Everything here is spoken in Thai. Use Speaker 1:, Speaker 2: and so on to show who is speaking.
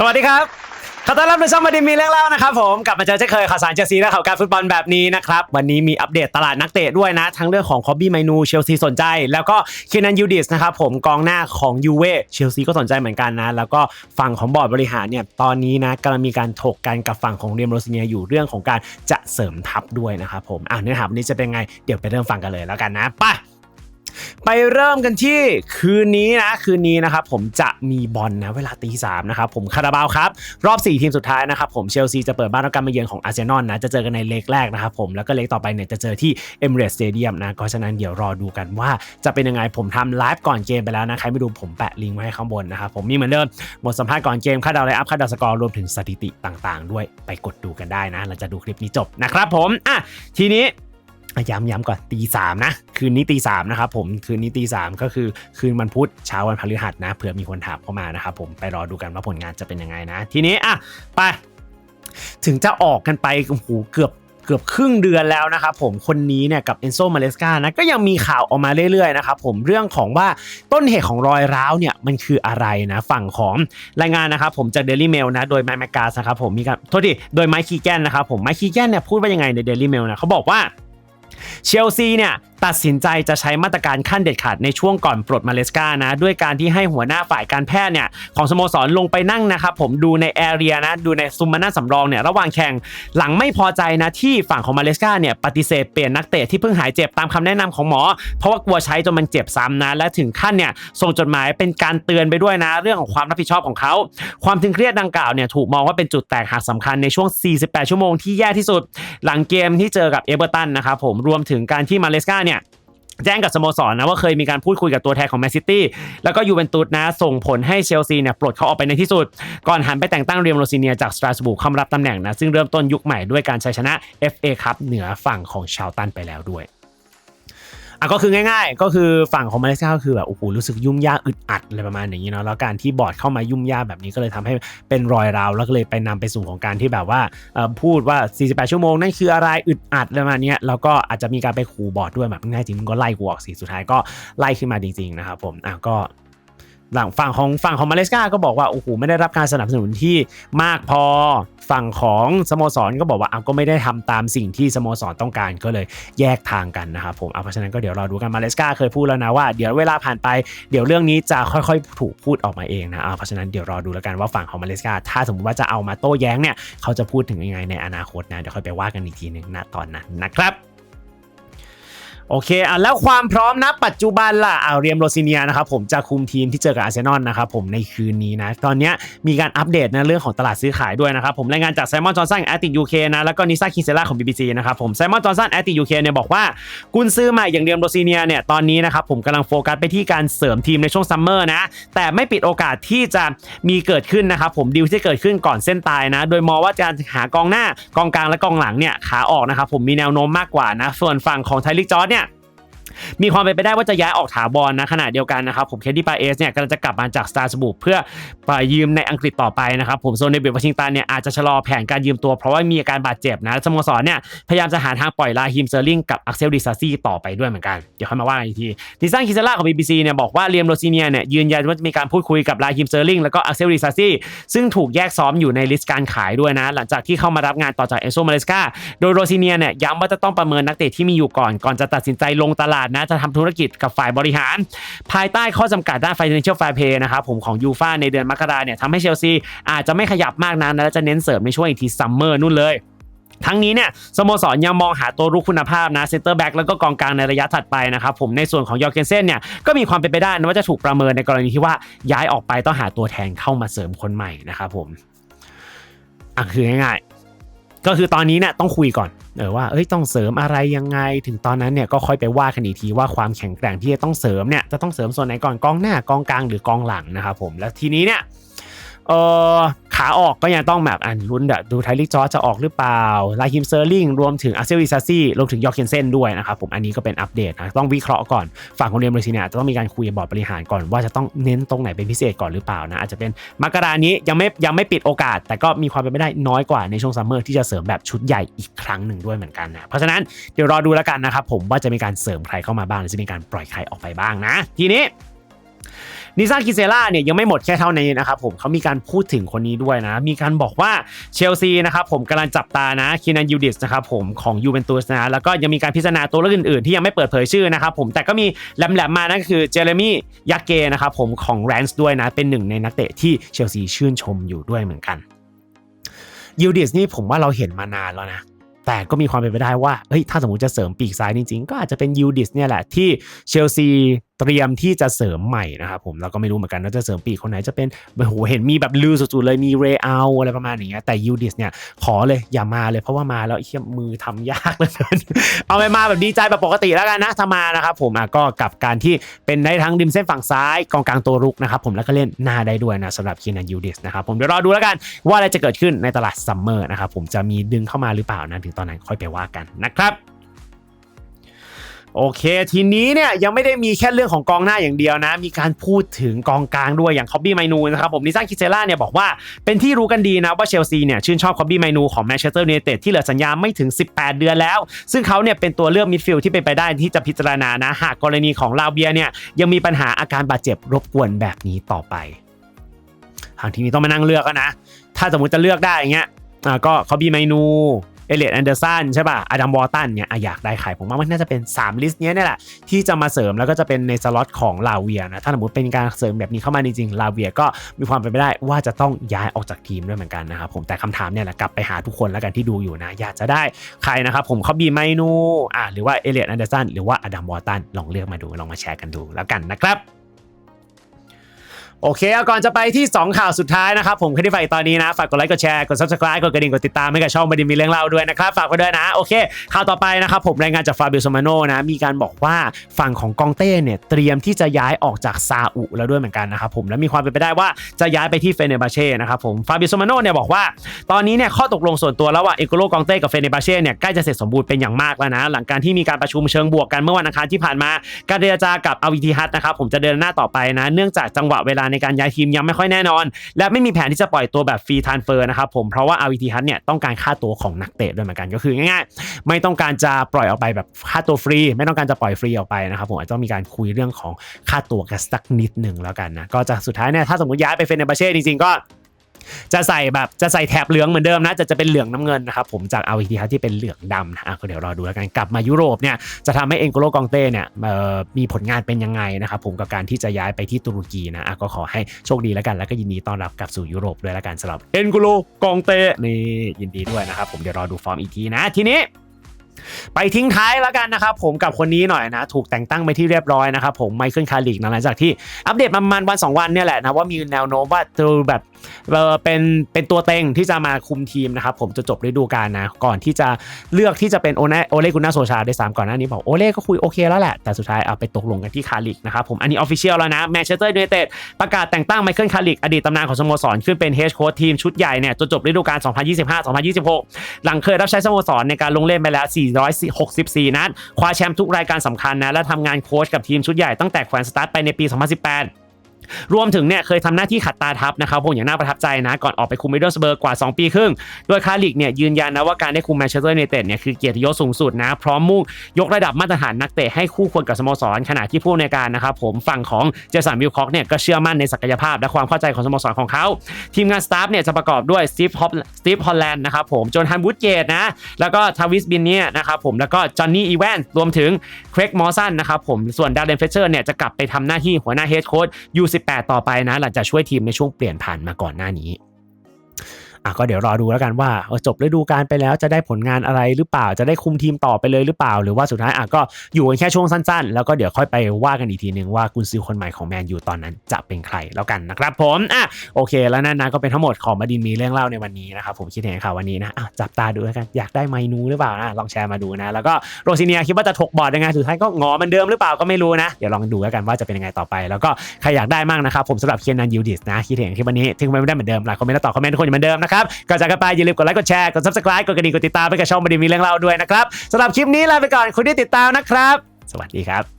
Speaker 1: สวัสดีครับ ขอต้อนรับในช่องมาดินมีเรื่องเล่านะครับผม กลับมาเจอเช่นเคยข่าวสารเชลซีและข่าวการฟุตบอลแบบนี้นะครับ วันนี้มีอัปเดตตลาดนักเตะด้วยนะ ทั้งเรื่องของคอบบี้ไมนูเชลซีสนใจ แล้วก็เคนนันยูดิสนะครับผมกองหน้าของยูเว่เชลซีก็สนใจเหมือนกันนะ แล้วก็ฝั่งของบอร์ดบริหารเนี่ย ตอนนี้นะกำลังมีการถกกันกับฝั่งของเรียมโรซิเนียอยู่เรื่องของการจะเสริมทัพด้วยนะครับผมอะเนื้อหาวันนี้จะเป็นไงเดี๋ยวไปเริ่มฟังกันเลยแล้วกันนะไป ไปเริ่มกันที่คืนนี้นะ คืนนี้นะครับผมจะมีบอลนะเวลาตีสามนะครับผมคาราบาวครับ รอบ 4 ทีมสุดท้ายนะครับผมเชลซีจะเปิดบ้านรับการมาเยือนของอาร์เซนอลนะจะเจอกันในเล็กแรกนะครับผมแล้วก็เล็กต่อไปเนี่ยจะเจอที่เอมเรสสเตเดียมนะก็ฉะนั้นเดี๋ยวรอดูกันว่าจะเป็นยังไงผมทำไลฟ์ก่อนเกมไปแล้วนะใครไม่ดูผมแปะลิงก์ไว้ให้ข้างบนนะครับผมมีเหมือนเดิมหมดสัมภาษณ์ก่อนเกมค่าดาวไลน์อัพค่าดาวสกอร์รวมถึงสถิติต่าง ๆ ด้วยไปกดดูกันได้นะหลังจากดูคลิปนี้จบนะครับผมอะทีนี้ ย้ำย้ำก่อนตีสามนะ คืนนี้ตีสามนะครับผมคืนนี้ตีสามก็คือคืนวันพุธเช้าวันพฤหัสนะเผื่อมีคนถามเข้ามานะครับผมไปรอดูกันว่าผลงานจะเป็นยังไงนะ ทีนี้อะไป ถึงจะออกกันไปโอ้โหเกือบเกือบครึ่งเดือนแล้วนะครับผมคนนี้เนี่ยกับเอนโซมาเลสกานะก็ยังมีข่าวออกมาเรื่อยๆนะครับผมเรื่องของว่าต้นเหตุของรอยร้าวเนี่ยมันคืออะไรนะฝั่งของรายงานนะครับผมจากเดลี่เมลนะโดยไมค์แมกกาสนะครับผมมีการโทษทีโดยไมค์คีแกนนะครับผมไมค์คีแกนเนี่ยพูดว่ายังไงในเดลี่เมลนะเขาบอกว่า เชลซีเนี่ย ตัดสินใจจะใช้มาตรการขั้นเด็ดขาดในช่วงก่อนปลดมาเลสกานะด้วยการที่ให้หัวหน้าฝ่ายการแพทย์เนี่ยของสโมสรลงไปนั่งนะครับผมดูในแอเรียนะดูในซุมมาน่าสำรองเนี่ยระหว่างแข่งหลังไม่พอใจนะที่ฝั่งของมาเลสกาเนี่ยปฏิเสธเปลี่ยนนักเตะที่เพิ่งหายเจ็บตามคำแนะนำของหมอ เพราะว่ากลัวใช้จนมันเจ็บซ้ำนะและถึงขั้นเนี่ยส่งจดหมายเป็นการเตือนไปด้วยนะ เรื่องของความรับผิดชอบของเขา ความตึงเครียดดังกล่าวเนี่ยถูกมองว่าเป็นจุดแตกหักสำคัญในช่วง 48 ชั่วโมงที่แย่ที่สุด หลังเกมที่เจอกับเอเวอร์ตันนะครับผมรวมถึงการที่มาเลสกาเนี่ยแจ้งกับสโมสรนะว่าเคยมีการพูดคุยกับตัวแทนของแมนซิตี้แล้วก็ยูเวนตุสนะส่งผลให้เชลซีเนี่ยปลดเขาออกไปในที่สุด ก่อนหันไปแต่งตั้งเรียมโรซิเนียจากสตราสบูร์เข้ารับตำแหน่งนะซึ่งเริ่มต้นยุคใหม่ด้วยการชัยชนะ FA ครับเหนือฝั่งของชาวตันไปแล้วด้วย อะก็คือง่าย ๆ ก็คือฝั่งของมาเลเซียก็คือแบบโอ้โหรู้สึกยุ่งยากอึดอัดอะไรประมาณอย่างนี้เนาะแล้วการที่บอร์ดเข้ามายุ่งยากแบบนี้ก็เลยทำให้เป็นรอยราวแล้วก็เลยไปนำไปสู่ของการที่แบบว่าพูดว่า 48 ชั่วโมงนั่นคืออะไรอึดอัดอะไรประมาณนี้แล้วก็อาจจะมีการไปขู่บอร์ดด้วยแบบง่ายจริงมึงก็ไล่กูออกสิสุดท้ายก็ไล่ขึ้นมาจริงๆนะครับผมอะก็ หลังฝั่งของฝั่งของมาเลเซียก็บอกว่าโอ้โหไม่ได้รับการสนับสนุนที่มากพอฝั่งของสโมสรก็บอกว่าเอาก็ไม่ได้ทำตามสิ่งที่สโมสรต้องการก็เลยแยกทางกันนะครับผมเอาเพราะฉะนั้นก็เดี๋ยวรอดูกันมาเลเซียเคยพูดแล้วนะว่าเดี๋ยวเวลาผ่านไปเดี๋ยวเรื่องนี้จะค่อยๆ ถูกพูดออกมาเองนะเอาเพราะฉะนั้นเดี๋ยวรอดูแล้วกันว่าฝั่งของมาเลเซียถ้าสมมติว่าจะเอามาโต้แย้งเนี่ยเขาจะพูดถึงยังไงในอนาคตนะเดี๋ยวค่อยไปว่ากันอีกทีหนึ่งนะตอนนั้นนะครับ โอเคอะแล้วความพร้อมนะปัจจุบันล่ะอ่าเรียมโรซิเนียนะครับผมจะคุมทีมที่เจอกับอาร์เซนอลนะครับผมในคืนนี้นะ ตอนนี้มีการอัปเดตนะเรื่องของตลาดซื้อขายด้วยนะครับผมรายงานจากไซมอนจอห์นสันแอตติยูเคนะแล้วก็นิซ่าคินเซล่าของ BBC นะครับผมไซมอนจอห์นสันแอตติยูเคเนี่ยบอกว่ากุนซื้อใหม่อย่างเรียมโรซิเนียเนี่ยตอนนี้นะครับผมกำลังโฟกัสไปที่การเสริมทีมในช่วงซัมเมอร์นะแต่ไม่ปิดโอกาสที่จะมีเกิดขึ้นนะครับผมดีลที่เกิดขึ้นก่อนเส้นตายนะโดยมองว่าการหากองหน้ากองกลางและกองหลังเนี่ยขาออกนะครับผมมีแนวโน้มมากกว่านะส่วนฝั่งของไทลิกจอร์ดเนี่ย มีความเป็นไปได้ว่าจะย้ายออกถาวรนะขณะเดียวกันนะครับผมเคดดี้ปาเอสเนี่ยกำลังจะกลับมาจากสตาร์สบุกเพื่อไปยืมในอังกฤษต่อไปนะครับผมโซนในเบลวอชิงตันเนี่ยอาจจะชะลอแผนการยืมตัวเพราะว่ามีอาการบาดเจ็บนะสโมสรเนี่ยพยายามจะหาทางปล่อยลาฮิมเซอร์ลิงกับอักเซลดิซาซี่ต่อไปด้วยเหมือนกันเดี๋ยวค่อยมาว่ากันอีกทีดิซันคิซาร่าของ BBC เนี่ยบอกว่าเรียมโรซิเนียเนี่ยยืนยันว่าจะมีการพูดคุยกับลาฮิมเซอร์ลิงแล้วก็อักเซลดิซาซี่ซึ่งถูกแยกซ้อมอยู่ในลิสต์การขายด้วยนะ หลังจากที่เข้ามารับงานต่อจากเอโซมาเลสกาโดยโรซิเนียเนี่ยย้ำว่าจะต้องประเมินนักเตะที่มีอยู่ก่อนก่อนจะตัดสินใจลงตลาดนะจะทำธุรกิจกับฝ่ายบริหาร ภายใต้ข้อจำกัดด้าน financial fair play นะครับผมของยูฟาในเดือนมกราเนี่ยทำให้เชลซีอาจจะไม่ขยับมากนักนและจะเน้นเสริมในช่วงอีกทีซัมเมอร์นู่นเลยทั้งนี้เนี่ยสโมสรยังมองหาตัวรุกคุณภาพนะเซนเตอร์แบ็กแล้วก็กองกลางในระยะถัดไปนะครับผมในส่วนของยอร์เกนเซนเนี่ยก็มีความเป็นไปได้นะว่าจะถูกประเมินในกรณีที่ว่าย้ายออกไปต้องหาตัวแทนเข้ามาเสริมคนใหม่นะครับผมอะคือง่าย ก็คือตอนนี้เนี่ยต้องคุยก่อนเออว่าเอ้ยต้องเสริมอะไรยังไง ถึงตอนนั้นเนี่ยก็ค่อยไปว่ากันอีกทีว่าความแข็งแกร่งที่จะต้องเสริมเนี่ยจะต้องเสริมส่วนไหนก่อนกองหน้ากองกลางหรือกองหลังนะครับผมแล้วทีนี้เนี่ย เออขาออกก็ยังต้องแบบอ่านลุ้นดะดูไทลิกจอร์จะออกหรือเปล่าลาฮิมเซอร์ลิงรวมถึงอาเซลวิซาซี่รวมถึงยอร์เคนเซนด้วยนะครับผมอันนี้ก็เป็นอัปเดตนะต้องวิเคราะห์ก่อนฝั่งของเรียมเบรซิเนียจะต้องมีการคุยกับบอร์ดบริหารก่อนว่าจะต้องเน้นตรงไหนเป็นพิเศษก่อนหรือเปล่านะอาจจะเป็นมกรานี้ยังไม่ยังไม่ปิดโอกาส แต่ก็มีความเป็นไปได้น้อยกว่าในช่วงซัมเมอร์ที่จะเสริมแบบชุดใหญ่อีกครั้งหนึ่งด้วยเหมือนกันนะเพราะฉะนั้นเดี๋ยวรอดูแล้วกันนะครับผมว่าจะมีการเสริมใครเข้ามาบ้างหรือจะมีการปล่อยใครออกไปบ้างนะ ทีนี้ นิซ่ากิเซล่าเนี่ยยังไม่หมดแค่เท่านี้นะครับผมเขามีการพูดถึงคนนี้ด้วยนะ มีการบอกว่าเชลซีนะครับผมกำลังจับตานะคินันยูดิสนะครับผมของยูเวนตุสนะแล้วก็ยังมีการพิจารณาตัวเลือกอื่นๆ ที่ยังไม่เปิดเผยชื่อนะครับผมแต่ก็มีแหลมๆมานั่นก็คือเจเรมี่ยักเกนะครับผมของแรนส์ด้วยนะเป็นหนึ่งในนักเตะที่เชลซีชื่นชมอยู่ด้วยเหมือนกันยูดิสนี่ผมว่าเราเห็นมานานแล้วนะแต่ก็มีความเป็นไปได้ว่า เฮ้ย ถ้าสมมติจะเสริมปีกซ้ายจริงๆ ก็อาจจะเป็นยูดิสเนี่ยแหละที่เชลซี เตรียมที่จะเสริมใหม่นะครับผมเราก็ไม่รู้เหมือนกันว่าจะเสริมปีกคนไหนจะเป็นโอ้โหเห็นมีแบบลือสุดๆเลยมีเรอัลอะไรประมาณอย่างเงี้ยแต่ยูดิสเนี่ยขอเลยอย่ามาเลยเพราะว่ามาแล้วไอ้เหี้ยมือทำยากเหลยเอาไปมาแบบดีใจแบบปกติแล้วกันนะถ้ามานะครับผมอะก็กับการที่เป็นได้ทั้งริมเส้นฝั่งซ้ายกองกลางตัวรุกนะครับผมแล้วก็เล่นหน้าได้ด้วยนะสำหรับคินันยูดิสนะครับผมเดี๋ยวรอดูแล้วกันว่าอะไรจะเกิดขึ้นในตลาดซัมเมอร์นะครับผมจะมีดึงเข้ามาหรือเปล่านะถึงตอนนั้นค่อยไปว่ากันนะครับ โอเค ทีนี้เนี่ยยังไม่ได้มีแค่เรื่องของกองหน้าอย่างเดียวนะ มีการพูดถึงกองกลางด้วยอย่างคอบบี้ไมนูนะครับผมนิซันคิเซล่าเนี่ยบอกว่าเป็นที่รู้กันดีนะว่าเชลซีเนี่ยชื่นชอบคอบบี้ไมนูของแมนเชสเตอร์ยูไนเต็ดที่เหลือสัญญาไม่ถึง 18 เดือนแล้ว ซึ่งเขาเนี่ยเป็นตัวเลือกมิดฟิลด์ที่เป็นไปได้ที่จะพิจารณานะหากกรณีของลาเบียเนี่ยยังมีปัญหาอาการบาดเจ็บรบกวนแบบนี้ต่อไปทางทีนี้ต้องมานั่งเลือกนะ ถ้าสมมติจะเลือกได้อย่างเงี้ยก็คอบบี้ไมนู เอเลียดแอนเดอร์สันใช่ป่ะอดัมวอลตันเนี่ยอยากได้ใครผมว่ามันน่าจะเป็น 3 ลิสต์เนี้ยนี่แหละ ที่จะมาเสริมแล้วก็จะเป็นในสล็อตของลาเวียนะ ถ้าสมมติเป็นการเสริมแบบนี้เข้ามาจริงๆลาเวียก็มีความเป็นไปได้ว่าจะต้องย้ายออกจากทีมด้วยเหมือนกันนะครับผมแต่คำถามเนี่ยแหละกลับไปหาทุกคนแล้วกันที่ดูอยู่นะ อยากจะได้ใครนะครับผมคอบบี้ไมนูอะหรือว่าเอเลียดแอนเดอร์สันหรือว่าอดัมวอลตันลองเลือกมาดูลองมาแชร์กันดูแล้วกันนะครับ โอเคเอาก่อนจะไปที่ 2 ข่าวสุดท้ายนะครับ ผมคดีไฟตอนนี้นะ ฝากกดไลค์กดแชร์กด subscribe กดกระดิ่ง กดติดตามให้กับช่องบดินมีเรื่องเล่าด้วยนะครับ ฝากไว้ด้วยนะ โอเค ข่าวต่อไปนะครับ ผมรายงานจากฟาบิโอโซมาโนนะ มีการบอกว่าฝั่งของกองเต้เนี่ยเตรียมที่จะย้ายออกจากซาอุแล้วด้วยเหมือนกันนะครับผมและมีความเป็นไปได้ว่าจะย้ายไปที่เฟเนบาเช่นะครับผมฟาบิโอโซมาโนเนี่ยบอกว่า ตอนนี้เนี่ยข้อตกลงส่วนตัวระหว่างเอโกโลกองเต้กับเฟเนบาเช่เนี่ยใกล้จะเสร็จสมบูรณ์เป็นอย่างมากแล้วนะ หลังการที่มีการประชุมเชิงบวกกันเมื่อวันอังคารที่ผ่านมาการเจรจากับอาวิทีฮัตนะครับผมจะเดินหน้าต่อไปนะ เนื่องจากจังหวะเวลาในการย้ายทีมยังไม่ค่อยแน่นอน และไม่มีแผนที่จะปล่อยตัวแบบฟรีทานเฟอร์นะครับผมเพราะว่าอาวิทีฮัตเนี่ยต้องการค่าตัวของนักเตะด้วยเหมือนกันก็คือง่ายๆ ไม่ต้องการจะปล่อยออกไปแบบค่าตัวฟรี ไม่ต้องการจะปล่อยฟรีออกไปนะครับผมอาจจะต้องมีการคุยเรื่องของค่าตัวกันสักนิดหนึ่งแล้วกันนะก็จะสุดท้ายเนี่ยถ้าสมมติย้ายไปเฟเนบาเช่จริงๆก็ จะใส่แบบจะใส่แถบเหลืองเหมือนเดิมนะจะจะเป็นเหลืองน้ำเงินนะครับผมจากเอาอีทีฮัที่เป็นเหลืองดำนะก็เดี๋ยวรอดูแล้วกันกลับมายุโรปเนี่ยจะทำให้เอ็นโกโลกองเต้เนี่ยมีผลงานเป็นยังไงนะครับผมกับการที่จะย้ายไปที่ตุรกีนะอะก็ขอให้โชคดีแล้วกัน แล้วก็ยินดีต้อนรับกลับสู่ยุโรปด้วยแล้วกันสำหรับเอ็นโกโลกองเต้นี่ยินดีด้วยนะครับผมเดี๋ยวรอดูฟอร์มอีกทีนะทีนี้ ไปทิ้งท้ายแล้วกันนะครับผมกับคนนี้หน่อยนะ ถูกแต่งตั้งไปที่เรียบร้อยนะครับผมไมเคิลคาริกนะหลังจากที่อัปเดตมาประมาณวัน 2 วันเนี่ยแหละนะว่ามีแนวโน้มว่าจะแบบเป็นเป็นตัวเต็งที่จะมาคุมทีมนะครับผมจะจบฤดูกาลนะ ก่อนที่จะเลือกที่จะเป็นโอเนโอเล่กุน่าโซชาได้สามก่อนหน้านี้บอกโอเล่ก็คุยโอเคแล้วแหละ แต่สุดท้ายเอาไปตกลงกันที่คาริกนะครับผมอันนี้ออฟฟิเชียลแล้วนะแมนเชสเตอร์ยูไนเต็ดประกาศแต่งตั้งไมเคิลคาริกอดีตตำนานของสโมสรขึ้นเป็นเฮดโค้ชทีมชุดใหญ่เนี่ยจนจบฤดูกาล2025-2026 หลังเคยรับใช้สโมสรในการลงเล่นไปแล้ว464 นัด คว้าแชมป์ทุกรายการสำคัญนะ และทำงานโค้ชกับทีมชุดใหญ่ตั้งแต่แขวนสตาร์ทไปในปี 2018 รวมถึงเนี่ยเคยทำหน้าที่ขัดตาทัพนะครับผมอย่างน่าประทับใจนะ ก่อนออกไปคุมมิดเดิลสเบิร์กกว่า 2 ปีครึ่ง โดยคาริกเนี่ยยืนยันนะว่าการได้คุมแมนเชสเตอร์ยูไนเต็ดเนี่ยคือเกียรติยศสูงสุดนะ พร้อมมุ่งยกระดับมาตรฐานนักเตะให้คู่ควรกับสโมสร ขณะที่ผู้ในการนะครับผมฝั่งของเจสันวิลคอกเนี่ยก็เชื่อมั่นในศักยภาพและความเข้าใจของสโมสรของเขา ทีมงานสตาฟเนี่ยจะประกอบด้วยสตีฟฮอปสตีฟฮอลแลนด์นะครับผมจนฮันวูดเกตนะแล้วก็ทาวิสบินเนี่ยนะครับผมแล้วก็จอห์นนี่อีแวนรวมถึงเครกมอร์สันนะครับผมส่วนดาร์เรนเฟเชอร์เนี่ยจะกลับไปทำหน้าที่หัวหน้าเฮดโค้ช18 ต่อไปนะหลังจากช่วยทีมในช่วงเปลี่ยนผ่านมาก่อนหน้านี้ อะก็เดี๋ยวรอดูแล้วกันว่าจบฤดูกาลไปแล้วจะได้ผลงานอะไรหรือเปล่าจะได้คุมทีมต่อไปเลยหรือเปล่า หรือว่าสุดท้ายอะก็อยู่กันแค่ช่วงสั้นๆ แล้วก็เดี๋ยวค่อยไปว่ากันอีกทีหนึ่งว่ากุนซือคนใหม่ของแมนยูตอนนั้นจะเป็นใครแล้วกันนะครับผมอะโอเค แล้วนั่นนะก็เป็นทั้งหมดของมาดินมีเรื่องเล่าในวันนี้นะครับผมคิดเห็นข่าววันนี้นะอะจับตาดูแล้วกันอยากได้ไมนูหรือเปล่านะลองแชร์มาดูนะแล้วก็โรซิเนียคิดว่าจะถกบอร์ดยังไงสุดท้ายก็งอเหมันเดิมหรือเปล่าก็ไม่รู้นะเดี๋ยวลองดูแล้วกันว่าจะเป็นยังไงต่อไป แล้วก็ใครอยากได้มั่งนะครับผมสำหรับเคนันยูดิสนะคิดเห็นคลิปวันนี้ถึงไม่ได้เหมือนเดิมหลายคอมเมนต์แล้วตอคอมเมนต์ทุกคนเหมือนเดิมนะครับก่อนจากกันไปอย่าลืมกดไลค์กดแชร์กด subscribe กดกระดิ่งกดติดตามไปกับช่องมาดินมีเรื่องเล่าด้วยนะครับสำหรับคลิปนี้ลาไปก่อนคุณที่ติดตามนะครับ สวัสดีครับ